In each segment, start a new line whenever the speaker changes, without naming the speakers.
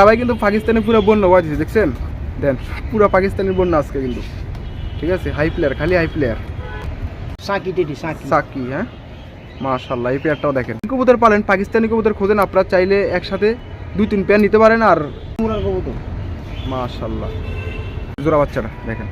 সবাই কিন্তু পাকিস্তানে পুরো বন্যা বাজি দেখছেন? দেন পুরো পাকিস্তানের বন্যা আজকে কিন্তু। ঠিক আছে? হাই প্লেয়ার খালি হাই প্লেয়ার
সাকি টিটি সাকি।
সাকি হ্যাঁ? মাশাল্লাহ এই প্লেয়ারটাও দেখেন। কবুতর পালেন পাকিস্তানি কবুতর খোঁজেন আপনারা চাইলে একসাথে দুই তিন পেয়ার নিতে পারেন আর
মুরার কবুতর।
মাশাল্লাহ জোড়া বাচ্চাটা দেখেন।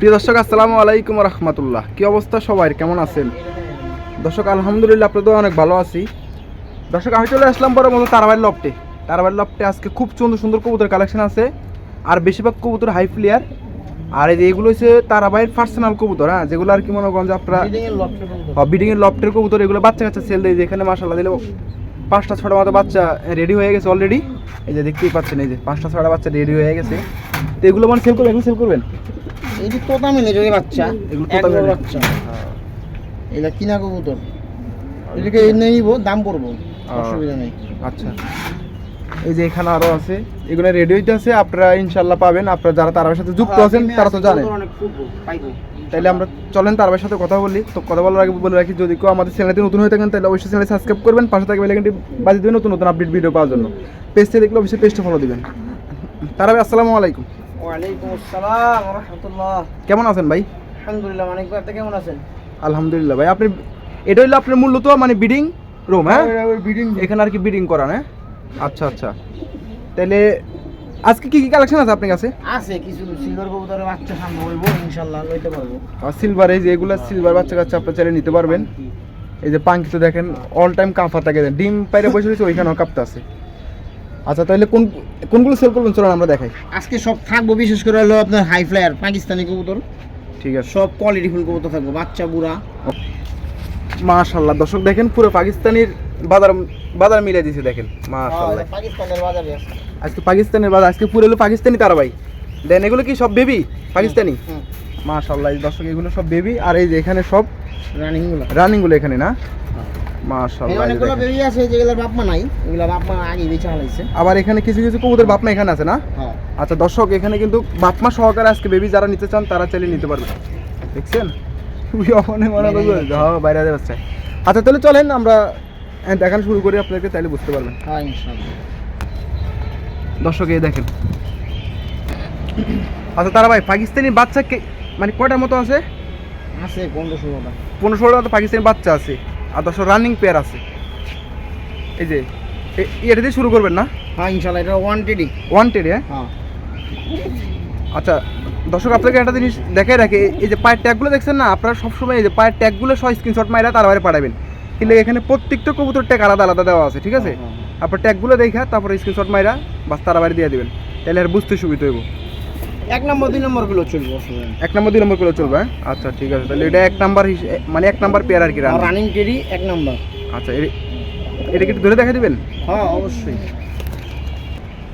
প্রিয় দর্শক আসসালামু আলাইকুম রহমতুল্লাহ। কি অবস্থা সবাই কেমন আছেন? দর্শক আলহামদুলিল্লাহ আপনাদের অনেক ভালো আছি। দর্শক আমি চলে আসলাম বড় মতো তারাবাড়ি লফটে। তারাবাড়ি লফটে আজকে খুব সুন্দর সুন্দর কবুতর কালেকশন আছে। আর বেশিরভাগ কবুতর হাই প্লেয়ার আর এই যে এগুলো হচ্ছে তারাবাড়ির পার্সোনাল কবুতর হ্যাঁ? যেগুলো আর কি মনে করেন যে আপনারা
বিল্ডিং এর লফটের কবুতর
এগুলো বাচ্চা কাচ্চা সেল দেয়। যেখানে মাসাল্লাহ দিলে পাঁচটা ছটা মতো বাচ্চা রেডি হয়ে গেছে অলরেডি এই যে দেখতেই পাচ্ছেন এই যে পাঁচটা ছটা বাচ্চা রেডি হয়ে গেছে। তো এগুলো মানে সেল করবেন এখন সেল করবেন?
এই যে তোতা মিলে যদি বাচ্চা
এগুলো।
বাচ্চা। এটা কিনা কবুতর? এটাকে নিব দাম পড়ব অসুবিধা নেই।
আচ্ছা। এই যে এখানে আরও আছে এগুলো রেডি হইতে আছে আপনারা ইনশাল্লাহ পাবেন। আপনারা যারা তার সাথে যুক্ত আছেন তারা তো জানেন। তাইলে আমরা চলেন তার সাথে কথা বলি। তো কথা বলার আগে বলে রাখি যদি কেউ আমাদের চ্যানেলটি নতুন হয়ে থাকেন তাহলে অবশ্যই চ্যানেল সাবস্ক্রাইব করবেন। পাশে থাকবে বেলাইকনটি বাজিয়ে দেবেন নতুন নতুন আপডেট ভিডিও পাওয়ার জন্য। পেজটা দেখলে অবশ্যই পেজটা ফলো দিবেন। তারা আসসালামু আলাইকুম।
ওয়ালাইকুম আসসালাম রহমতুল্লাহ।
কেমন আছেন ভাই?
আলহামদুলিল্লাহ ভাই আপনি কেমন আছেন?
আলহামদুলিল্লাহ ভাই আপনি এটা হইল আপনার মূলত মানে বিডিং রুম হ্যাঁ?
বিডিং
এখানে আর কি বিডিং করান হ্যাঁ? আচ্ছা আচ্ছা। তাহলে আজকে কি কি কালেকশন আছে আপনার কাছে?
আছে কিছু সিলভার কবুতরের বাচ্চা সামনে বলব ইনশাল্লাহ লইতে পারব।
আর সিলভার এই যে এগুলো সিলভার বাচ্চা কাচ্চা আপনার চাইলে নিতে পারবেন। এই যে পাঙ্কি তো দেখেন অল টাইম কাঁপা থাকে। ডিম পাইরে বসে রয়েছে ওইখানেও কাঁপতে আছে। আচ্ছা তাহলে কোন কোনগুলো সেল করবেন? চলুন আমরা দেখাই।
আজকে সব থাকব বিশেষ করে হলো আপনার হাই ফ্লায়ার পাকিস্তানি কবুতর।
ঠিক আছে।
সব কোয়ালিটি ফুল কবুতর থাকব বাচ্চা বুড়া।
মাশাল্লাহ দর্শক দেখেন পুরো পাকিস্তানির বাজার বাজার মিলে দিয়েছে দেখেন। মাশাল্লাহ
পাকিস্তানের বাজারে আছে।
আজকে পাকিস্তানের বাজার আজকে পুরো হলো পাকিস্তানি তারা ভাই। দেন এগুলো কি সব বেবি পাকিস্তানি? মাশাল্লাহ এই দর্শক এগুলো সব বেবি আর এই যে এখানে সব রানিংগুলো। রানিংগুলো এখানে না?
অনেকগুলো। বেবি আছে যেগুলো বাপ নাই এগুলো বাপ আগে বেচা হালাইছে।
আবার এখানে কিছু কিছু কবুতর বাপমা এখানে আছে না?
হ্যাঁ।
আচ্ছা দর্শক এখানে কিন্তু বাপমা সহকারে আজকে বেবি যারা নিতে চান তারা চাইলে নিতে পারবে। দেখছেন? খুবই অনে মনে করবে। হ্যাঁ। বাইরে যাচ্ছে আচ্ছা তাহলে চলেন আমরা দেখানো শুরু করি আপনাকে তাইলে বুঝতে পারবেন।
হ্যাঁ
দর্শক এই দেখেন। আচ্ছা তারা ভাই পাকিস্তানি বাচ্চা মানে কয়টার মতো আছে?
আছে পনেরো ষোলোটা।
পনেরো ষোলোটা তো পাকিস্তানি বাচ্চা আছে। আর দর্শক রানিং পেয়ার আছে। এই যে এটা দিয়ে শুরু করবেন না?
হ্যাঁ ইনশাআল্লাহ এটা ওয়ান্টেডই
ওয়ান্টেড হ্যাঁ?
হ্যাঁ।
আচ্ছা দর্শক আপনাকে একটা জিনিস দেখাই রাখে এই যে পায়ের ট্যাগগুলো দেখছেন না? আপনারা সবসময় এই যে পায়ের ট্যাগগুলো সব স্ক্রিনশট মাইরা তার বাইরে পাঠাবেন। কিন্তু এখানে প্রত্যেকটা কবুতর ট্যাগ আলাদা আলাদা দেওয়া আছে ঠিক আছে?
হ্যাঁ, হ্যাঁ,
আপনার ট্যাগগুলো দেখা তারপরে স্ক্রিনশট মাইরা বাস তারা বাইরে দিয়ে দেবেন। তাহলে আর বুঝতে সুবিধা হইব।
এক নম্বর দুই নম্বরগুলো চলবে।
এক নম্বর দুই নম্বর করে চলবে হ্যাঁ? আচ্ছা ঠিক আছে। তাহলে এটা এক নাম্বার মানে এক নাম্বার পেয়ার আর কি রান।
রানিং টেডি এক নম্বর।
আচ্ছা এটা কি একটু ধরে দেখা দিবেন?
হ্যাঁ অবশ্যই।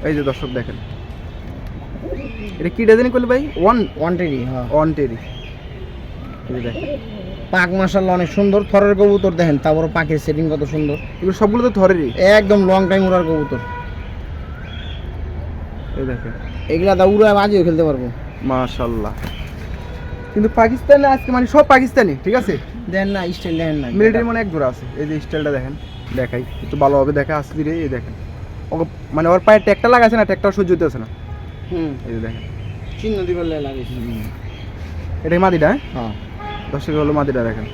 এই যে দর্শক দেখেন। এটা কি ডিজাইন করলে ভাই? ওয়ান
ওয়ান্টেডই হ্যাঁ।
ওয়ান টেরি দেখেন।
পাক মাশাআল্লাহ অনেক সুন্দর। থরের কবুতর দেখেন তারপর পাকের সেটিং কত সুন্দর।
এগুলো সবগুলো তো ধরেরই
একদম লং টাইম উড়ার কবুতর।
এই দেখেন।
এগুলা দা উড়ায় বাজিও খেলতে পারব।
মাশাল্লাহ। কিন্তু পাকিস্তানে আজকে মানে সব পাকিস্তানি ঠিক আছে?
দেন না স্টাইল দেখেন না।
মিলিটারি মানে এক জোড়া আছে। এই যে স্টাইলটা দেখেন দেখাই। একটু ভালোভাবে দেখা আসলি রে এই দেখেন। ওকে মানে ওর পায়ে ট্যাগটা লাগাছে না ট্যাগটা সহ্য হতেছে না।
হুম।
এই যে দেখেন।
চিহ্ন দিবার লাগিয়েছি
এটাই মাদিটা হ্যাঁ?
হ্যাঁ।
দর্শক হলো মাদিটা দেখেন।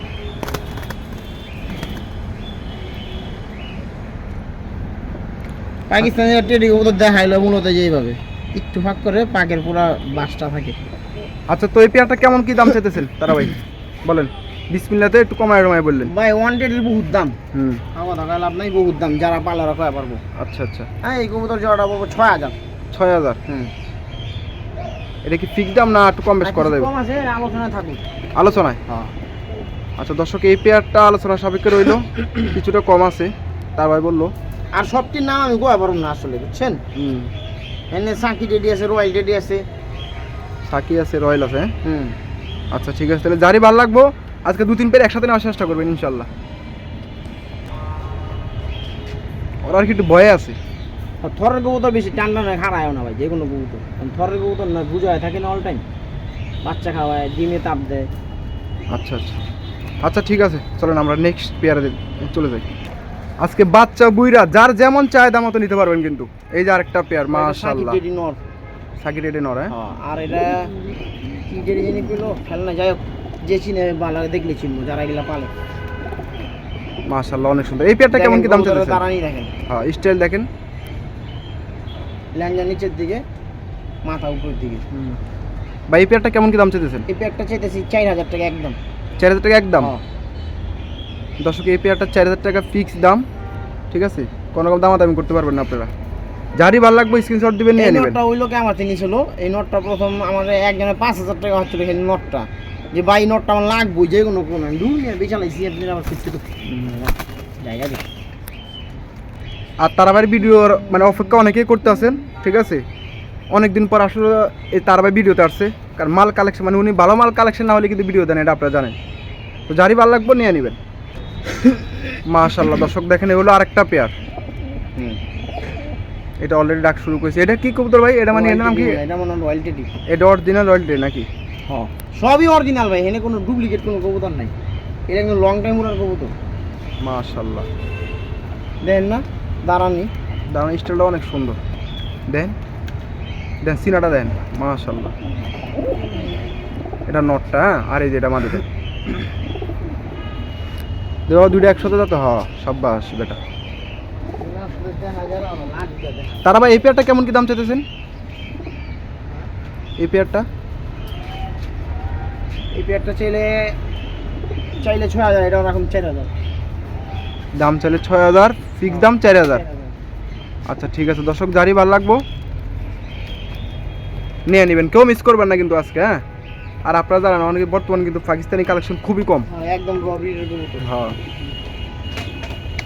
পাকিস্তানের টেডি দেখাইলো মূলত যেইভাবে একটু ফাঁক করে পাকের পুরা বাসটা থাকে।
আচ্ছা তো এই পেয়ারটা কেমন কি দাম চাইতেছেন তারা ভাই বলেন বিসমিল্লাতে একটু কমায় রমায় বললেন।
ভাই ওয়ান টেডির বহুত দাম।
হুম।
আমার টাকা লাভ নাই বহুত দাম যারা পালা রাখা পারব।
আচ্ছা আচ্ছা।
হ্যাঁ এই কবুতর জোড়াটা পড়ব ছয় হাজার।
ছয় হাজার?
হুম।
এটা কি ফিক্স দাম না একটু কম বেশ করা যাবে?
কম আছে আলোচনা থাকুক।
আলোচনায়?
হ্যাঁ।
আচ্ছা দর্শক এই পেয়ারটা আলোচনা সাপেক্ষে রইল। কিছুটা কম আছে তার ভাই বলল।
আর সবটির নাম আমি গোয়া পারব না আসলে বুঝছেন?
হুম।
এনে সাকি টেডি আছে রয়্যাল টেডি আছে।
সাকি আছে রয়্যাল আছে হ্যাঁ?
হুম।
আচ্ছা ঠিক আছে তাহলে যারই ভালো লাগবো। আজকে দু তিন পেয়ার একসাথে নেওয়ার চেষ্টা করবেন ইনশাল্লাহ ওরা আর কি একটু ভয়ে আছে।
থরের কবুতর বেশি টান টান হারায়ও না ভাই যে কোনো কবুতর। থরের কবুতর না বুঝায় থাকে না অল টাইম বাচ্চা খাওয়ায় ডিমে তাপ দেয়।
আচ্ছা আচ্ছা। আচ্ছা ঠিক আছে চলেন আমরা নেক্সট পেয়ারে চলে যাই। আজকে বাচ্চা বুইরা যার যেমন চাহিদা মতো নিতে পারবেন কিন্তু। এই যে আরেকটা পেয়ার মাশাআল্লাহ।
সাকিব নর।
সাকি রেডি নর হ্যাঁ?
হ্যাঁ, আর এটা কি ডেরি জিনিস পেল খেলনা যাই হোক যে চিনে ভালো দেখলে চিনবো যারা এগুলা পালে।
মাশাআল্লাহ অনেক সুন্দর। এই পেয়ারটা কেমন কি দাম চলছে
দাঁড়ানি দেখেন।
হ্যাঁ স্টাইল দেখেন।
ল্যাঞ্জা নিচের দিকে মাথা উপরের দিকে।
ভাই এই পেয়ারটা কেমন কি দাম চাইতেছেন?
এই প্যাকটা চাইতেছি চার হাজার টাকা একদম।
চার হাজার টাকা একদম?
হ্যাঁ।
দর্শক এই পেয়ারটা চার হাজার টাকা ফিক্স দাম ঠিক আছে? কোনো রকম দামাদামি করতে পারবেন না আপনারা। যারই ভালো লাগবে স্ক্রিনশট দিবেন নিয়ে নেবেন।
নটটা ওই লোকে আমার তিনি ছিল এই নটটা প্রথম আমাদের একজনের পাঁচ হাজার টাকা হচ্ছিল এই নটটা যে ভাই নোটটা আমার লাগবে যে কোনো কোনো। দূর নিয়ে বেচালাইছি আপনি আবার ফিরতে তো জায়গা
আর তারাবাই ভিডিওর মানে অপেক্ষা অনেকেই করতে আছেন ঠিক আছে? অনেকদিন পর আসলে এই তারাবাই ভিডিওতে আসছে কারণ মাল কালেকশন মানে উনি ভালো মাল কালেকশন না হলে কিন্তু ভিডিও দেন এটা আপনারা জানেন। তো যারই ভালো লাগবে নিয়ে নেবেন। মাশাল্লাহ দর্শক দেখেন এগুলো আরেকটা পেয়ার। এটা অলরেডি ডাক শুরু করেছে। এটা কি কবুতর ভাই? এটা মানে এটার নাম কি?
এটা মনে হয় রয়্যালটি টিপ
এটা অরিজিনাল রয়্যালটি নাকি?
হ্যাঁ। সবই অরিজিনাল ভাই এখানে কোনো ডুপ্লিকেট কোনো কবুতর নাই। এটা একদম লং টাইম উড়ার কবুতর।
মাশাল্লাহ
দেন না দাঁড়ানি।
দাঁড়ান স্টাইলটা অনেক সুন্দর। দেন। দেন সিনাটা দেন। মাশাল্লাহ এটা নটটা হ্যাঁ? আর এই যে এটা মাঝে দেওয়া দুইটা একসাথে যাতে হ সাব্বাস বেটা। তারা ভাই এই পেয়ারটা কেমন কি দাম চাইতেছেন? এই পেয়ারটা
এই পেয়ারটা চাইলে চাইলে ছয় হাজার এটা ওরকম চার হাজার।
দাম চাইলে ছয় হাজার ফিক্স দাম চার হাজার। আচ্ছা ঠিক আছে দর্শক যারই ভালো লাগবো নিয়ে নেবেন। কেউ মিস করবেন না কিন্তু আজকে হ্যাঁ? আর আপনারা জানেন অনেকে বর্তমানে কিন্তু পাকিস্তানি কালেকশন খুবই কম।
হ্যাঁ, একদম
হ্যাঁ।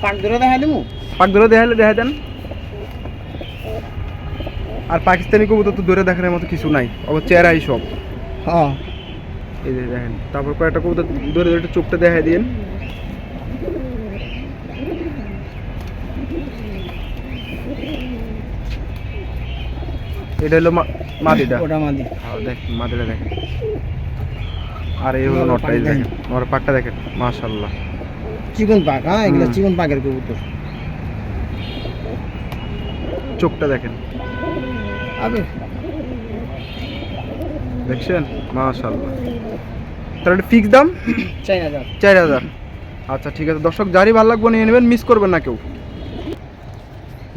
পাক ধরে দেখা দিমু
পাক ধরে দেখালে দেখা দেন। আর পাকিস্তানি কবুতর তো ধরে দেখানোর মতো কিছু নাই আবার চেহারাই সব।
হ্যাঁ।
এই যে দেখেন তারপর কয়েকটা কবুতর ধরে ধরে চোখটা দেখাই দিন। এটা হলো মা- মাদিটা
ওটা মাদি
হ্যাঁ দেখেন মাদিটা দেখেন আর এই হলো নটটা এই যে দেখেন ওর পাকটা দেখেন মাশাল্লাহ।
চিকন পাক হ্যাঁ এগুলো চিকন পাকের কবুতর।
চোখটা দেখেন।
আবে।
দেখছেন? মাশাল্লাহ। তাহলে এটা ফিক্স দাম?
চার হাজার।
চার হাজার। আচ্ছা ঠিক আছে। দর্শক যারই ভালো লাগবে নিয়ে নেবেন মিস করবেন না কেউ।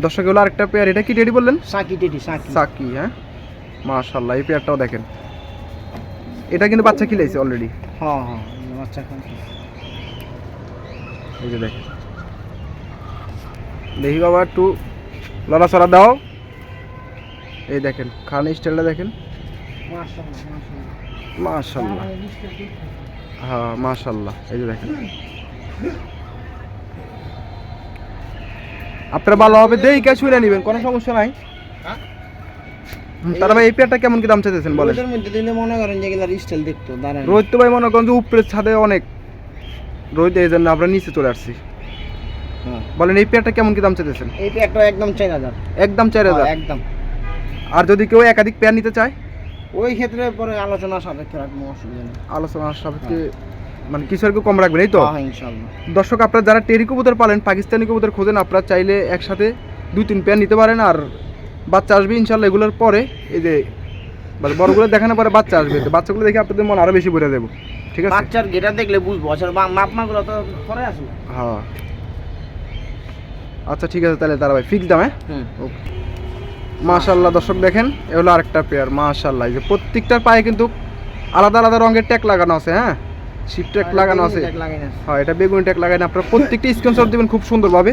দর্শক হলো আরেকটা পেয়ার এটা কি রেডি বললেন?
Psaki টেটি Psaki.
সাকি হ্যাঁ? মাশাল্লাহ এই পেয়ারটাও দেখেন। এটা কিন্তু বাচ্চা খিলাইছে অলরেডি
হ্যাঁ হ্যাঁ বাচ্চা
এই যে দেখেন। দেখি বাবা একটু লড়াচড়া দাও। এই দেখেন খান স্টাইলটা দেখেন। মাশাল্লাহ হ্যাঁ মাশাল্লাহ এই যে দেখেন। আপনারা ভালোভাবে দেই কে শুনে নেবেন কোনো সমস্যা নাই।
হ্যাঁ?
তারা ভাই এই পেয়ারটা কেমন কি দাম চাইতেছেন বলেন?
ওদের মধ্যে দিলে মনে করেন যে এগুলা স্টাইল দেখতো দাঁড়ান।
রোদ তো ভাই মনে করেন যে উপরের ছাদে অনেক রোদ এই জন্য আমরা নিচে চলে আসছি।
হ্যাঁ।
বলেন এই পেয়ারটা কেমন কি দাম চাইতেছেন?
এই পেয়ারটা একদম চার হাজার।
একদম চার হাজার?
হ্যাঁ, একদম।
আর যদি কেউ একাধিক পেয়ার নিতে চায়?
ওই ক্ষেত্রে পরে আলোচনা সাপেক্ষে রাখব অসুবিধা নেই।
আলোচনার সাপেক্ষে মানে কিছু আর কম রাখবেন এই তো?
হ্যাঁ
দর্শক আপনারা যারা টেরি কবুতর পালেন পাকিস্তানি কবুতর খোঁজেন আপনারা চাইলে একসাথে দুই তিন পেয়ার নিতে পারেন আর বাচ্চা আসবে ইনশাল্লাহ এগুলোর পরে এই যে মানে বড়গুলো দেখানোর পরে বাচ্চা আসবে। তো বাচ্চাগুলো দেখে আপনাদের মন আরও বেশি ভরে দেবো ঠিক আছে?
বাচ্চার গেটা দেখলে বুঝব। আসলে মাপ মাগুলো তো পরে আসবে।
হ্যাঁ। আচ্ছা ঠিক আছে তাহলে তারা ভাই ফিক্স দাম হ্যাঁ?
হুম।
মাশাল্লাহ দর্শক দেখেন এগুলো আরেকটা পেয়ার মাশাল্লাহ এই যে প্রত্যেকটার পায়ে কিন্তু আলাদা আলাদা রঙের ট্যাগ লাগানো আছে হ্যাঁ? শিপ ট্যাগ লাগানো আছে। হ্যাঁ এটা বেগুনি ট্যাগ লাগাই না। আপনারা প্রত্যেকটা স্ক্রিনশট দেবেন খুব সুন্দরভাবে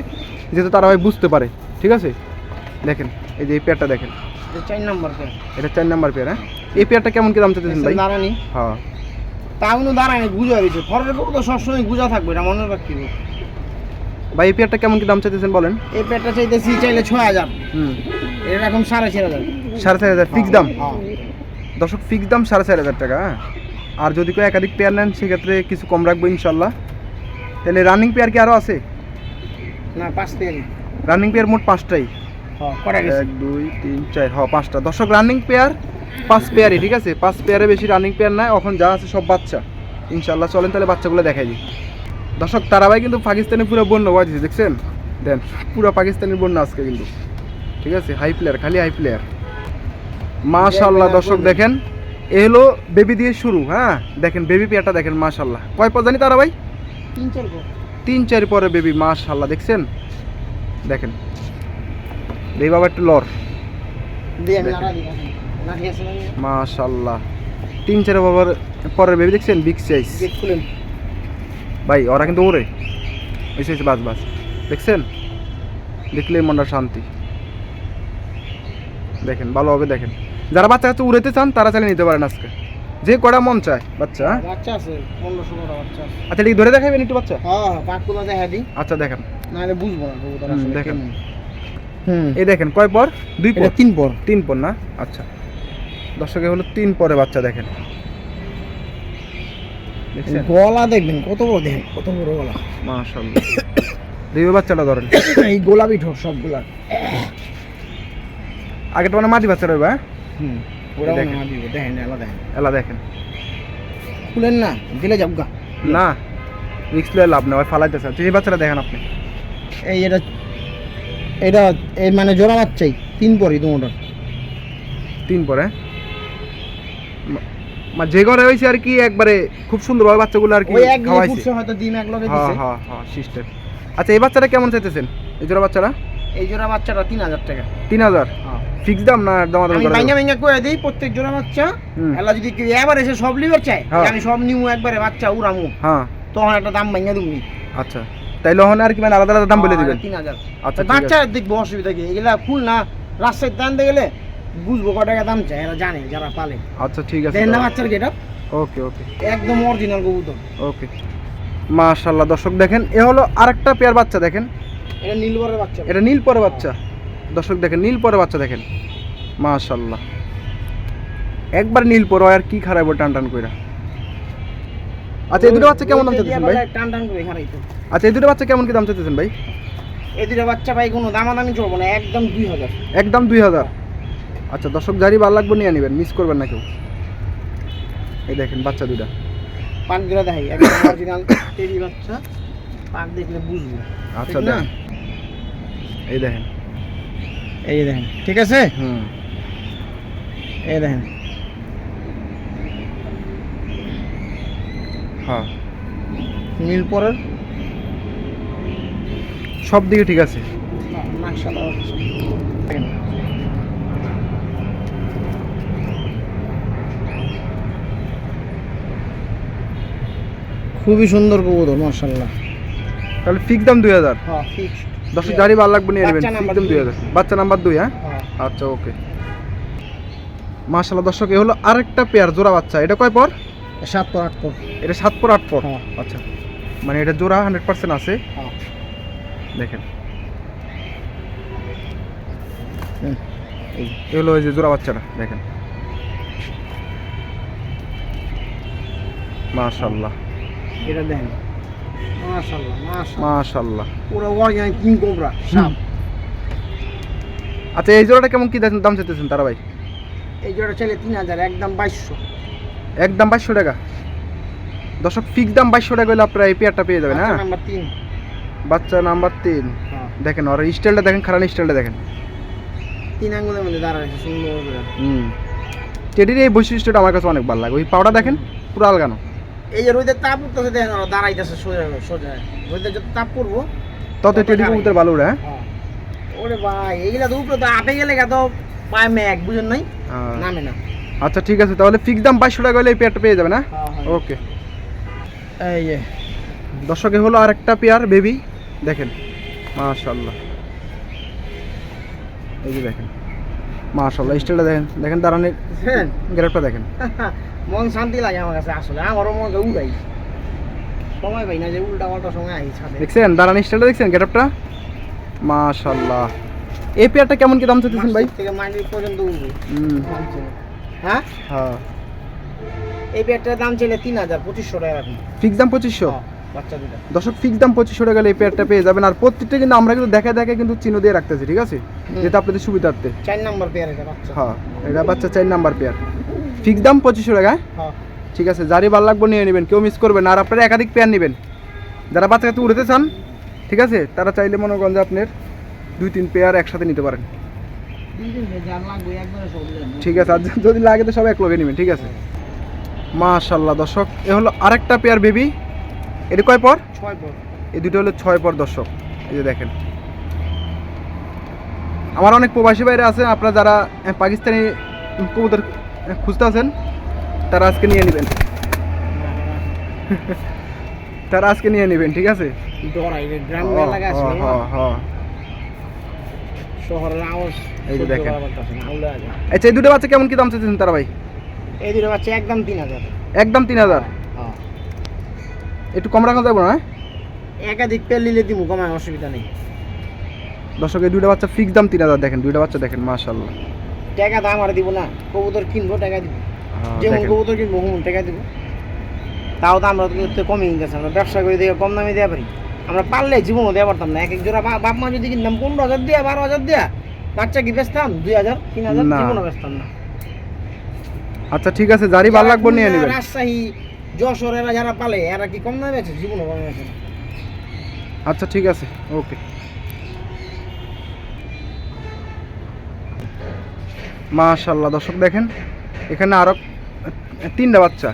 যাতে তারা ভাই বুঝতে পারে। ঠিক আছে? দেখেন। এই যে এই পেয়ারটা দেখেন।
এটা চার নম্বর কে
এটা চার নাম্বার পেয়ার হ্যাঁ? এই পেয়ারটা কেমন কি দাম চাইতেছেন ভাই?
দাঁড়ানি।
হ্যাঁ।
তাও দাঁড়ানি গুজা হয়েছে। ফরের তো সবসময় গুজা থাকবে এটা মনে রাখতে।
ভাই এই পেয়ারটা কেমন কি দাম চাইতেছেন বলেন?
এই পেটটা চাইতেছি চাইলে ছয় হাজার।
হুম।
এর এখন সাড়ে চার হাজার।
সাড়ে চার হাজার ফিক্স দাম?
হ্যাঁ।
দর্শক ফিক্স দাম সাড়ে চার হাজার টাকা হ্যাঁ? আর যদি কেউ একাধিক পেয়ার নেন সেক্ষেত্রে কিছু কম রাখব ইনশাল্লাহ। তাহলে রানিং পেয়ার কি আরও আছে?
না পাঁচ পেয়ারি
রানিং পেয়ার মোট পাঁচটাই।
গেছে?
এক দুই তিন চার হ পাঁচটা। দর্শক রানিং পেয়ার পাঁচ পেয়ারই ঠিক আছে? পাঁচ পেয়ারে বেশি রানিং পেয়ার নাই এখন যা আছে সব বাচ্চা। ইনশাল্লাহ চলেন তাহলে বাচ্চাগুলো দেখাই দিই। দর্শক তারাবাই কিন্তু পাকিস্তানি পুরো বন্য বাজিছে দেখছেন? দেন পুরো পাকিস্তানি বন্য আজকে কিন্তু। ঠিক আছে? হাই প্লেয়ার খালি হাই প্লেয়ার মাশাল্লাহ দর্শক দেখেন? এ হলো বেবি দিয়ে শুরু হ্যাঁ? দেখেন বেবি পেয়ারটা দেখেন মাশাল্লাহ কয় পর জানি তারাবাই?
তিন চার
তিন চার পরে বেবি মাশাল্লাহ দেখছেন? দেখেন। বেবি বাবা একটু লর
দিয়ে আমি
দেখেন।
লাড়া দিই এখন। লাঠি আছে না
মাশাল্লাহ। তিন চার বাবার পরের বেবি দেখছেন? বিগ সাইজ ভাই ওরা কিন্তু ওরে। এসে এসে বাস বাস। দেখছেন? দেখলে মনটা শান্তি। দেখেন ভালোভাবে দেখেন। যারা বাচ্চা কাচ্চা উড়াতে চান তারা চালিয়ে নিতে পারেন আজকে। যে কটা মন চায় বাচ্চা হ্যাঁ?
বাচ্চা আছে
আচ্ছা ঠিক ধরে দেখাবেন একটু বাচ্চা।
হ্যাঁ দেখা দিই।
আচ্ছা দেখেন।
নাহলে বুঝব না
দেখেন। এই দেখেন কয় পর? দুই পর?
তিন পর।
তিন পর না? আচ্ছা। দর্শকে হলো তিন পরে বাচ্চা দেখেন।
গলা দেখবেন কত বড় দেখেন কত বড় গলা।
মাশাল্লাহ দেখবে বাচ্চাটা ধরেন।
এই গোলাপি ঠোঁট সবগুলা।
আগে তো মানে মাটি বাচ্চা রইবা হ্যাঁ?
হুম ওরা
দেখেন।
মনে দেখেন এলা দেখেন।
এলা দেখেন।
খুলেন না দিলে যাব গা
না রিক্স লাভ নেই ফালাইতেছে। আচ্ছা, এই বাচ্চাটা দেখেন আপনি।
এই এটা এটা এই মানে জোড়া বাচ্চাই তিন পরই তোমার
তিন পরে? মানে যে ঘরে আর কি একবারে খুব সুন্দরভাবে বাচ্চাগুলো আর কি
ওই এক দিনে
খাওয়াইছে।
হয়তো ডিম এক লগে
হ্যাঁ
দিছে।
হ্যাঁ হ্যাঁ সিস্টেম। আচ্ছা এই বাচ্চাটা কেমন চাইতেছেন? এই জোড়া বাচ্চাটা?
এই জোড়া বাচ্চাটা তিন হাজার টাকা।
তিন হাজার? ফিক্স দাম না দাম দাম
আমি ভাঙ্গা ভাঙ্গা করে দিই প্রত্যেক জোড়া বাচ্চা। এলা যদি কেউ এবার এসে সব লিবার চায়। আমি সব নিমু একবারে বাচ্চা উড়ামু।
হ্যাঁ।
তখন একটা দাম ভাঙ্গা তুমি
আচ্ছা। তাইলে ওখানে আর কি মানে আলাদা আলাদা দাম বলে দিবেন?
তিন হাজার।
আচ্ছা
বাচ্চা দেখব অসুবিধা কি? এগুলা ফুল না রাস্তায় টানতে গেলে বুঝব কত টাকা দাম চায় এরা জানে যারা পালে।
আচ্ছা ঠিক আছে
না বাচ্চার গেটা
ওকে ওকে।
একদম অরিজিনাল কবুতর।
ওকে। মাশাল্লাহ দর্শক দেখেন এ হলো আরেকটা পেয়ার বাচ্চা দেখেন।
এটা নীলবরের বাচ্চা।
এটা নীল পরে বাচ্চা। দর্শক দেখেন নীল পরে বাচ্চা দেখেন। মাশাল্লাহ একবার নীল পরে আর কি খারাপ টান টান কইরা। আচ্ছা এই দুটো বাচ্চা কেমন দাম চাইতেছেন ভাই?
টান টান করে খারাইতো
আচ্ছা এই দুটো বাচ্চা কেমন কি দাম চাইতেছেন ভাই?
এই দুটো বাচ্চা ভাই কোনো দাম দামাদামি চলবো না একদম দুই হাজার।
একদম দুই হাজার। আচ্ছা দর্শক জারি ভালো লাগবে নিয়ে নেবেন মিস করবেন না কেউ। এই দেখেন বাচ্চা দুটা
পাকগুলো দেখাই একদম অরিজিনাল টেডি বাচ্চা পাক দেখলে বুঝব।
আচ্ছা
না?
এই দেখেন।
এই দেখেন ঠিক আছে?
হুম।
এই দেখেন।
হ্যাঁ।
নীল পরের?
সব দিকে ঠিক আছে।
খুবই সুন্দর কবুতর মাশাআল্লাহ।
তাহলে ফিক্স দাম দুই হাজার? দশ গাড়ি ভালো লাগবে নিয়ে নেবেন ফিক্স দাম দুই। হাজার। বাচ্চা নাম্বার দুই হ্যাঁ?
হ্যাঁ।
আচ্ছা ওকে মাশাল্লাহ দর্শক এ হলো আরেকটা পেয়ার জোড়া বাচ্চা। এটা কয় পর?
সাত পর আট পর
এটা সাত পর আট পর
হ্যাঁ।
আচ্ছা। মানে এটা জোড়া হান্ড্রেড পার্সেন্ট আছে?
হ্যাঁ।
দেখেন।
হুম, এই
এ হলো ওই যে জোড়া বাচ্চাটা দেখেন। মাশাল্লাহ
এটা দেখেন মাশাআল্লাহ মাশাআল্লাহ।
মাশাল্লাহ
পুরো অরিজিনাল কিং কোবরা সাপ।
আচ্ছা এই জোড়াটা কেমন কি দাম চাইতেছেন তারা ভাই
এই জোড়া চলে তিন হাজার একদম বাইশশো।
একদম বাইশশো টাকা। দর্শক ফিক্স দাম বাইশশো টাকা হলে আপনারা এই পেয়ারটা পেয়ে যাবেন হ্যাঁ? বাচ্চা নাম্বার তিন।
হ্যাঁ।
দেখেন আর স্টাইলটা দেখেন খারাপ স্টাইলটা দেখেন।
তিন আঙ্গুলের মধ্যে দাঁড়াচ্ছে সুন্দর
হুম। টেডির এই বৈশিষ্ট্যটা আমার কাছে অনেক ভালো লাগে। ওই পাউডার দেখেন পুরো আলগানো
এই যে রোদের তাপ উঠতেছে দেখেন ওরা দাঁড়াইতেছে সোজা সোজা। রোদের যত তাপ পড়ব
তত টেডি কবুতর ভালো উড়ে হ্যাঁ?
হ্যাঁ। ওরে ভাই এইগুলা তো উপরে তো আপে গেলে তো পায় ম্যাগ বুঝেন নাই। নামে না।
আচ্ছা ঠিক আছে। তাহলে ফিক্স দাম বাইশশো টাকা হলে এই পেয়ারটা পেয়ে যাবে হ্যাঁ
হ্যাঁ,
ওকে
এই
দর্শকে হলো আর একটা পেয়ার বেবি দেখেন মাশাল্লাহ এই যে দেখেন মাশাল্লাহ স্টাইলটা দেখেন দেখেন দাঁড়ানোর? গ্রেপটা দেখেন।
মন শান্তি লাগে আমার কাছে আসলে আমারও মনে উড়াই। সময় পাই না যে উল্টা পাল্টা সময় আই ছাদে।
দেখছেন দাঁড়ানোর স্টাইলটা দেখছেন গেটআপটা মাশাল্লাহ এই পেয়ারটা কেমন কি দাম চাইতেছেন ভাই?
থেকে মাইল পর্যন্ত উঠবে
হুম।
হ্যাঁ?
হ্যাঁ।
এই দাম ছিল তিন হাজার পঁচিশশো টাকা
ফিক্স দাম পঁচিশশো?
হ্যাঁ। বাচ্চা দুটা
দর্শক ফিক্স দাম পঁচিশশো টাকা এই পেয়ারটা পেয়ে যাবেন। আর প্রত্যেকটা কিন্তু আমরা কিন্তু দেখে দেখে কিন্তু চিহ্ন দিয়ে রাখতেছি ঠিক আছে? যেটা আপনাদের সুবিধার্থে।
চার নাম্বার পেয়ার এটা বাচ্চা।
হ্যাঁ এটা বাচ্চা চার নাম্বার পেয়ার। ফিক্স দাম পঁচিশশো টাকা হ্যাঁ?
হ্যাঁ।
ঠিক আছে যারই ভালো লাগবে নিয়ে নেবেন কেউ মিস করবেন আর আপনারা একাধিক পেয়ার নেবেন। যারা বাচ্চা কাছে উড়তে চান ঠিক আছে? তারা চাইলে মনে করেন যে আপনার দুই তিন পেয়ার একসাথে নিতে পারেন। ঠিক আছে আর যদি লাগে তো সব এক লগে নেবেন ঠিক আছে? মাশাল্লাহ দর্শক এ হলো আরেকটা পেয়ার বেবি এটা কয় পর?
ছয় পর।
এই দুটো হলো ছয় পর দর্শক। এই যে দেখেন। আমার অনেক প্রবাসী বাইরে আছে আপনারা যারা পাকিস্তানি কবুতর খুঁজতে আছেন তারা আজকে নিয়ে নেবেন। তারা আজকে নিয়ে নেবেন ঠিক আছে
গ্রাম
হ,
এলাকা আছে
হ,
না?
হ, হ।
শহরের আওয়াজ
এই যে দেখেন। আচ্ছা এই দুটো বাচ্চা কেমন কি দাম চাইছেন তারা ভাই?
এই দুটো বাচ্চা একদম তিন হাজার।
একদম তিন হাজার?
হ্যাঁ।
একটু কম রাখা যাবে না হ্যাঁ?
একাধিক পেল নিলে দিব কমায় অসুবিধা নেই।
দর্শক এই দুটো বাচ্চা ফিক্স দাম তিন হাজার দেখেন দুইটা বাচ্চা দেখেন মাশাল্লাহ
টাকা দাম আর দিব না কবুতর কিনবো টাকা দিব। যেমন
দেখেন।
কবুতর কিনবো হুম টাকা দিব। তাও তো আমরা তো কমে গেছে আমরা ব্যবসা করে দিয়ে কম দামে দেওয়া পারি। আমরা পারলে জীবনও দেওয়া পারতাম না। এক এক জোড়া বাপ মা যদি কিনতাম পনেরো হাজার দেওয়া বারো হাজার দেওয়া বাচ্চা কি বেচতাম? দুই হাজার তিন হাজার
না।
জীবনও বেচতাম না।
আচ্ছা ঠিক আছে যারই ভালো লাগবে নিয়ে
যারা
নেবেন।
রাজশাহী যশোর এরা যারা পালে এরা কি কম দামে বেচে? জীবনও কমে বেচে না।
আচ্ছা ঠিক আছে ওকে। মাশাল্লাহ দর্শক দেখেন এখানে আরও তিনটা বাচ্চা।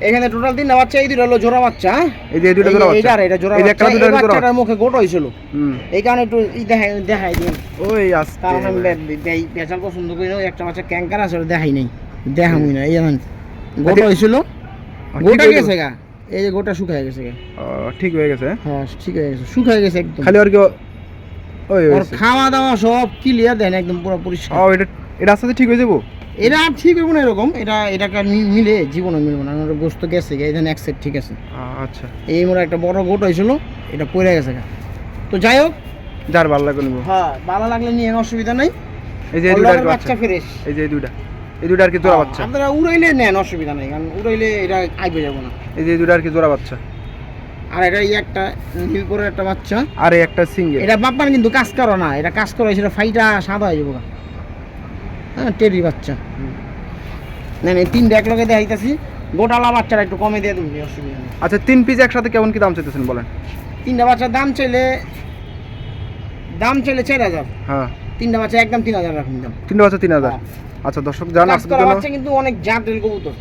এখানে টোটাল তিনটা বাচ্চা এই দুটো হলো জোড়া বাচ্চা হ্যাঁ?
এই যে দুটো জোড়া বাচ্চা।
এটা জোড়া বাচ্চা
একটা দুটো
এই বাচ্চাটার মুখে গোট হয়েছিল।
হুম।
এই কারণে একটু ই দেখাই দেখাই দিন।
ওই আস্তে
কারণ আমি বে- বে- পছন্দ করি না একটা বাচ্চা ক্যাঙ্কার আছে দেখাই নাই। দেখামই না এই জানেন গোটা হয়েছিল।
ঠিক
গোটা গেছে গা। এই যে গোটা শুকায় গেছে গা।
ঠিক হয়ে গেছে।
হ্যাঁ ঠিক হয়ে গেছে শুকায় গেছে একদম।
খালি আর কি ওই
খাওয়া দাওয়া সব ক্লিয়ার দেন একদম পুরো পরিষ্কার।
ও এটা এটা আস্তে আস্তে ঠিক হয়ে যাব?
এটা আর ঠিক হবে না এরকম এটা এটাকে মিলে জীবনে মিলবে না আমার গোস্ত গেছে এই এক সেট ঠিক আছে।
আচ্ছা।
এই মোড়ে একটা বড় গোট হয়েছিল এটা পড়ে গেছে তো যাই হোক
যার ভালো লাগবে নিবো।
হ্যাঁ ভালো লাগলে নিয়ে অসুবিধা নাই।
এই যে দুইটা
বাচ্চা। ফ্রেশ
এই যে এই দুইটা। এই দুইটা আর কি জোড়া বাচ্চা।
আপনারা উড়াইলে নেন অসুবিধা নেই কারণ উড়াইলে এটা আইবে যাব না।
এই যে দুইটা আর কি জোড়া বাচ্চা।
আর এটা এই একটা নীল করে একটা বাচ্চা।
আর একটা সিঙ্গেল
এটা বাপ্পার কিন্তু কাজ করো না এটা কাজ করো সেটা ফাইটা সাদা হয়ে যাব। হ্যাঁ টেরি বাচ্চা। না না তিনটা এক লগে দেখাইতেছি। গোটালা বাচ্চাটা একটু কমে দিয়ে তুমি অসুবিধা নেই।
আচ্ছা তিন পিস একসাথে কেমন কি দাম চাইতেছেন বলেন?
তিনটা বাচ্চার দাম চাইলে দাম চাইলে চার হাজার।
হ্যাঁ।
তিনটা বাচ্চা একদম তিন হাজার রাখুন দাম।
তিনটা বাচ্চা তিন হাজার। আচ্ছা দর্শক জান
কাজ
জন্য
বাচ্চা কিন্তু অনেক জাতের কবুতর।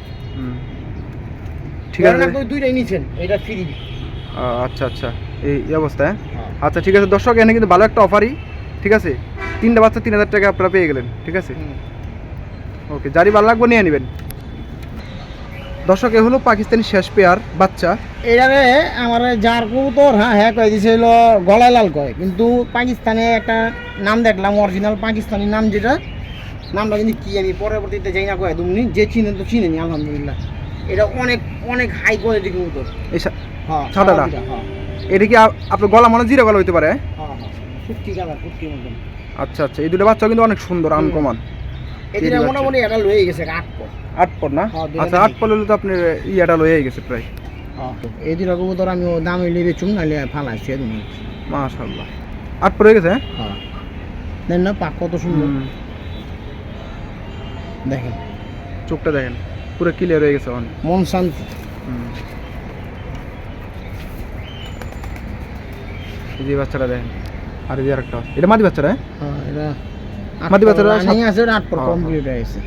ঠিক আছে।
দুইটাই নিছেন এটা ফ্রি
আচ্ছা আচ্ছা। এই এই অবস্থা হ্যাঁ? আচ্ছা ঠিক আছে দর্শক এখানে কিন্তু ভালো একটা অফারই ঠিক আছে? তিনটা বাচ্চা তিন হাজার টাকা আপনারা পেয়ে গেলেন ঠিক আছে? ওকে যারই ভালো লাগবে নিয়ে নেবেন। দর্শক এ হলো পাকিস্তানি শেষ পেয়ার বাচ্চা।
এটারে আমার যার কবুতর হ্যাঁ হ্যাঁ কয়ে দিছে হলো গলায় লাল কয়। কিন্তু পাকিস্তানে একটা নাম দেখলাম অরিজিনাল পাকিস্তানি নাম যেটা। নামটা কিন্তু কি আমি পরবর্তীতে যাই না কয়ে তুমি যে চিনেন তো চিনেনি আলহামদুলিল্লাহ। এটা অনেক অনেক হাই কোয়ালিটি কবুতর।
এই
হ্যাঁ
সাদাটা?
হ্যাঁ।
এটা কি আপনার গলা মনে জিরা গলা হইতে পারে? হ্যাঁ?
হ্যাঁ হ্যাঁ ফুটকি কালার ফুটকি মতন।
আচ্ছা আচ্ছা। এই দুটো বাচ্চা কিন্তু অনেক সুন্দর। আনকমন।
মোটামুটি এটা লয়ে গেছে আট পর।
আট পর না?
হ্যাঁ,
আচ্ছা আট পর হলে তো আপনার ইয়াটা লয়ে গেছে প্রায়।
হ্যাঁ এই দুটা কবুতর আমি দাম এলে বেচুম নাহলে ফালাইছি এদুম
মাশাল্লাহ আট পর গেছে হ্যাঁ?
হ্যাঁ। দেন না পাক কত সুন্দর। দেখেন।
চোখটা দেখেন পুরো ক্লিয়ার হয়ে গেছে অনেক।
মন শান্তি।
যে বাচ্চাটা দেখেন। আর এই যে আরেকটা আছে। এটা মাদি বাচ্চারা হ্যাঁ?
হ্যাঁ এটা
মাদি বাচ্চারা
রানিং আছে আট পর
হ্যাঁ,
কমপ্লিট হয়ে গেছে।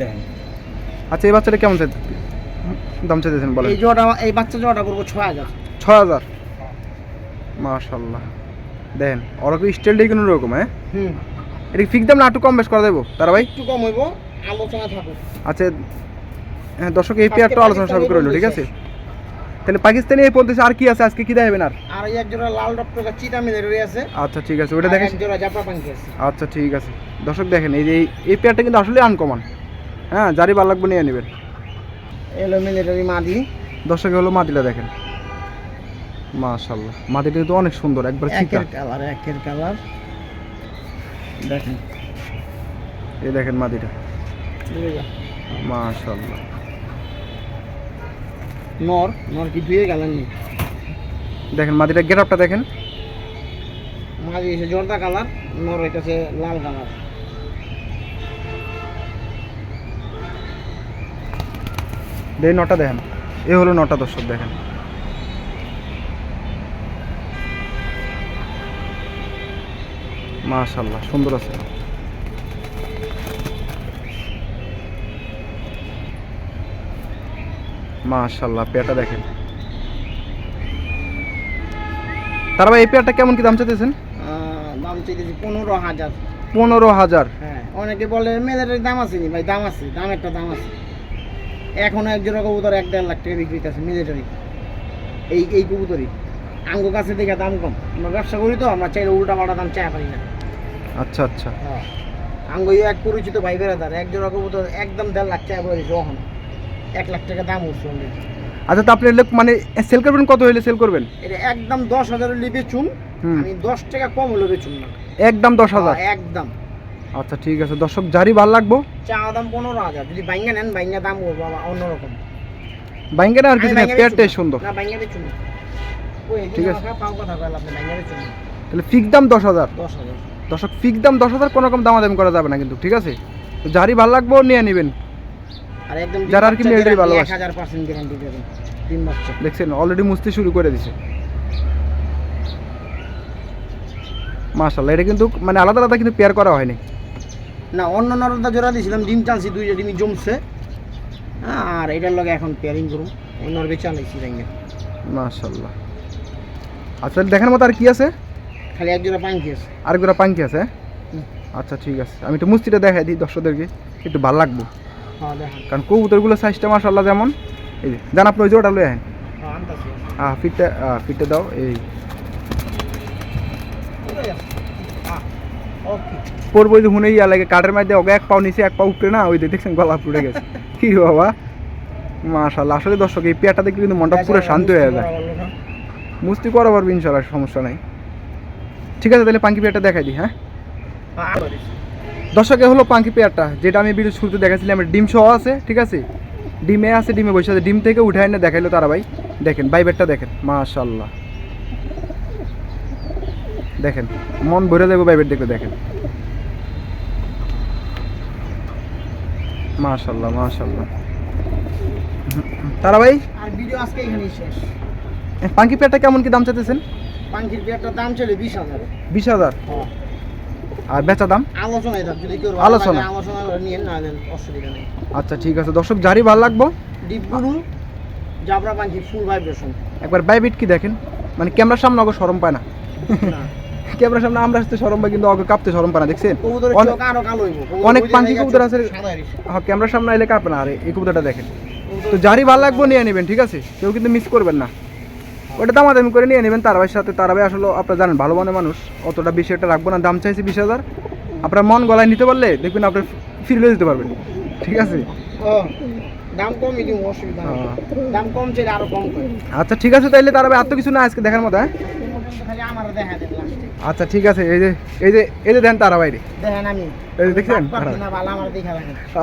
দেখেন।
আচ্ছা এই বাচ্চাটা কেমন চাই দাম চাইতেছেন বলেন।
এই জোড়া এই বাচ্চা জোড়াটা করব ছয় হাজার।
ছয় হাজার? মাশাল্লাহ। দেখেন ওরকম স্টাইলটাই কোনো রকম হ্যাঁ?
হুম।
এটা ফিক্স দাম না একটু কম বেশ করা দেবো তারা ভাই?
একটু কম হইব। আলোচনা থাকুক।
আচ্ছা হ্যাঁ দর্শক এই পেয়ারটা আলোচনা সব করে হলো ঠিক আছে? তাহলে পাকিস্তানি এই পদ্ধতি আর কি আছে? আজকে কি দেখাবেন আর?
আর এই এক জোড়া লাল ডক্টর চিটা মিলে রয়ে আছে।
আচ্ছা ঠিক আছে ওটা দেখেন।
এক জোড়া জাপা পাঙ্কি আছে।
আচ্ছা ঠিক আছে। দর্শক দেখেন এই যে এই- পেয়ারটা কিন্তু আসলে আনকমন হ্যাঁ যারই ভালো লাগবে নিয়ে নেবেন।
এলো মিলিটারি মাদি।
দর্শক হলো মাটিটা দেখেন। মাশাল্লাহ মাটিটা কিন্তু অনেক সুন্দর একবার
একের কালার একের কালার দেখেন।
এই দেখেন মাদিটা। মাশাল্লাহ
নর নর কি ধুয়ে গেলেন নি?
দেখেন মাদিটা গেট আপটা দেখেন।
মাঝে এসে জর্দা কালার নর হইতেছে লাল কালার।
এই নটা দেখেন এ হলো নটা দর্শক দেখেন। মাশাল্লাহ সুন্দর আছে। মাশাল্লাহ পেয়ারটা দেখেন। তার ভাই এই পেয়ারটা কেমন কি দাম চাইতেছেন?
দাম চাইতেছি পনেরো হাজার।
পনেরো হাজার।
হ্যাঁ অনেকে বলে মেয়েদের দাম আছে নি? ভাই দাম আছে দাম একটা দাম আছে। এখনও এক জোড়া কবুতর এক দেড় লাখ টাকা বিক্রি আছে মিলিটারি এই এই কবুতরই। আঙ্গো কাছে দেখে দাম কম। আমরা ব্যবসা করি তো আমরা চাইলে উল্টা পাল্টা দাম চাই পারি না।
আচ্ছা আচ্ছা।
হ্যাঁ। আঙ্গো এই এক পরিচিত ভাই বেড়াদার এক জোড়া কবুতর একদম দেড় লাখ টাকা বলেছে ওখান এক লাখ টাকা দাম উঠছে
আচ্ছা তো আপনি এলে মানে সেল করবেন কত হইলে সেল করবেন?
এটা একদম দশ হাজারের লিবে চুন আমি দশ টাকা কম হলে বেচুন না।
একদম দশ হাজার?
হ্যাঁ, একদম।
আচ্ছা ঠিক আছে। দর্শক যারই ভালো লাগবো।
চা দাম পনেরো হাজার। যদি বাইঙ্গা নেন বাইঙ্গা দাম অন্যরকম।
বাইঙ্গে না আর কিছু না। পেয়ারটাই সুন্দর।
না বাইঙ্গা বেচুন
ঠিক আছে।
পাও কথা আপনি বাইঙ্গা বেচুন
তাহলে ফিক্স দাম দশ হাজার?
দশ হাজার।
দর্শক ফিক্স দাম দশ হাজার কোনো রকম দামাদামি করা যাবে না কিন্তু ঠিক আছে? তো যারই ভালো লাগবো নিয়ে নেবেন।
আর একদম
যারা আর কি military ভালোবাসে।
এক হাজার পার্সেন্ট গ্যারান্টি দেবেন তিন বাচ্চা
দেখছেন অলরেডি মুছতে শুরু করে দিছে। মাশাল্লাহ এটা কিন্তু মানে আলাদা আলাদা কিন্তু পেয়ার করা হয়নি।
না অন্য নরদা জোড়া দিয়েছিলাম ডিম টানছি দুইটা ডিমই জমছে। হ্যাঁ, আর এটার লগে এখন পেয়ারিং করুন অন্য বেচা লাইছি বাইঙ্গা
মাশাল্লাহ আচ্ছা দেখার মতো আর কি আছে?
খালি এক জোড়া পাঙ্কি আছে।
আরেকগুলো পাঙ্কি আছে হ্যাঁ? আচ্ছা ঠিক আছে। আমি একটু মুস্তিটা দেখাই দিই দর্শকদেরকে একটু ভালো লাগবো। কারণ কবুতরগুলো সাইজটা মাশাল্লাহ যেমন। এই যে জান আপনি ওই জোড়াটা লয়ে আহেন।
হ্যাঁ
হ্যাঁ ফিটটা ফিটটা দাও এই। পড়ব যে হুনে ইয়া লাগে কাঠের মধ্যে ওকে এক পাও নিচে এক পাও উপরে না? ওই দেখছেন গলা পুড়ে গেছে। কি বাবা? মাশাল্লাহ আসলে দর্শক এই পেয়ারটা দেখলে কিন্তু মনটা পুরো শান্ত হয়ে যায়। মুস্তি করা পারব ইনশাল্লাহ সমস্যা নাই। ঠিক আছে তাহলে পাঙ্কি পেয়ারটা দেখাই দিই হ্যাঁ? দর্শকে হলো পাঙ্কি পেয়ারটা যেটা আমি ভিডিও শুরুতে দেখাচ্ছিলাম এটা ডিম সহ আছে ঠিক আছে? ডিমে আছে ডিমে বসে আছে ডিম থেকে উঠাই না দেখাইলো তারা ভাই। দেখেন বাইবেরটা দেখেন মাশাল্লাহ দেখেন মন ভরে যাবে বাইবের দেখে দেখেন। মাশাল্লাহ মাশাল্লাহ তারা ভাই?
আর ভিডিও আজকে এখানেই শেষ।
পাঙ্কি পেয়ারটা কেমন কি দাম চাইতেছেন?
পাঙ্কির পেয়ারটার দাম ছিল বিশ হাজার।
বিশ হাজার? আর বেচা দাম? আলোচনা। আচ্ছা ঠিক আছে। দর্শক যারই ভালো লাগবো? একবার বাইবিট কি দেখেন? মানে ক্যামেরার সামনে অগো সরম পায় না। ক্যামেরার সামনে আমরা আসতে সরম পাই কিন্তু অগো কাঁপতে সরম পায় না দেখছেন? অনেক- পাঙ্কি কবুতর আছে। হ্যাঁ ক্যামেরার সামনে এলে কাঁপে না আর এই কবুতরটা দেখেন। তো যারই ভালো লাগবো নিয়ে নেবেন ঠিক আছে? কেউ কিন্তু মিস করবেন না। ওটা দাম আদামি করে নিয়ে নেবেন তারাবাইয়ের সাথে। তারাবাই আসলে আপনারা জানেন ভালো মনে মানুষ। অতটা বেশি একটা রাখব না দাম চাইছি বিশ হাজার। আপনার মন গলায় নিতে পারলে দেখবেন আপনার ফিরে দিতে পারবেন। ঠিক আছে?
দাম কমই দিব অসুবিধা। দাম আরও কম
আচ্ছা ঠিক আছে তাইলে তারাবাই আর তো কিছু না আজকে দেখার মতো হ্যাঁ? আচ্ছা ঠিক আছে এই যে এই যে এই যে দেন তারাবাই রে
দেখেন আমি
এই যে দেখছেন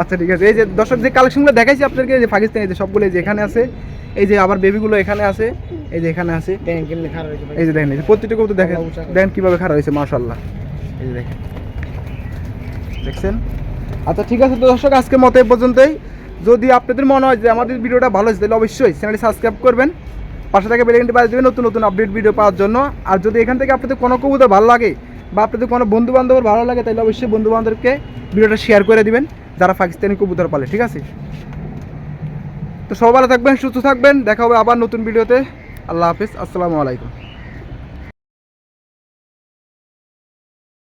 আচ্ছা ঠিক আছে এই যে দর্শক যে কালেকশনগুলো দেখাইছি আপনাদেরকে এই যে পাকিস্তানি যে সবগুলো যে এখানে আছে এই যে আবার বেবিগুলো এখানে আছে এই যে এখানে আছে এই যে দেখেন এই যে প্রত্যেকটা কবুতর দেখেন দেখেন কীভাবে খারাপ হয়েছে মাশাল্লাহ এই যে দেখেন দেখছেন আচ্ছা ঠিক আছে তো দর্শক আজকের মতো এই পর্যন্তই যদি আপনাদের মনে হয় যে আমাদের ভিডিওটা ভালো হয়েছে তাহলে অবশ্যই চ্যানেলটি সাবস্ক্রাইব করবেন পাশে থেকে বেলেগেন্টি বাজিয়ে দেবেন, নতুন নতুন আপডেট ভিডিও পাওয়ার জন্য। আর যদি এখান থেকে আপনাদের কোনো কবুতর ভালো লাগে বা আপনাদের কোনো বন্ধু বান্ধবের ভালো লাগে, তাহলে অবশ্যই বন্ধু বান্ধবকে ভিডিওটা শেয়ার করে দিবেন, যারা পাকিস্তানি কবুতর পালে, ঠিক আছে? তো সবাই ভালো থাকবেন, সুস্থ থাকবেন, দেখা হবে আবার নতুন ভিডিওতে আল্লাহ হাফিজ, আসসালামু আলাইকুম।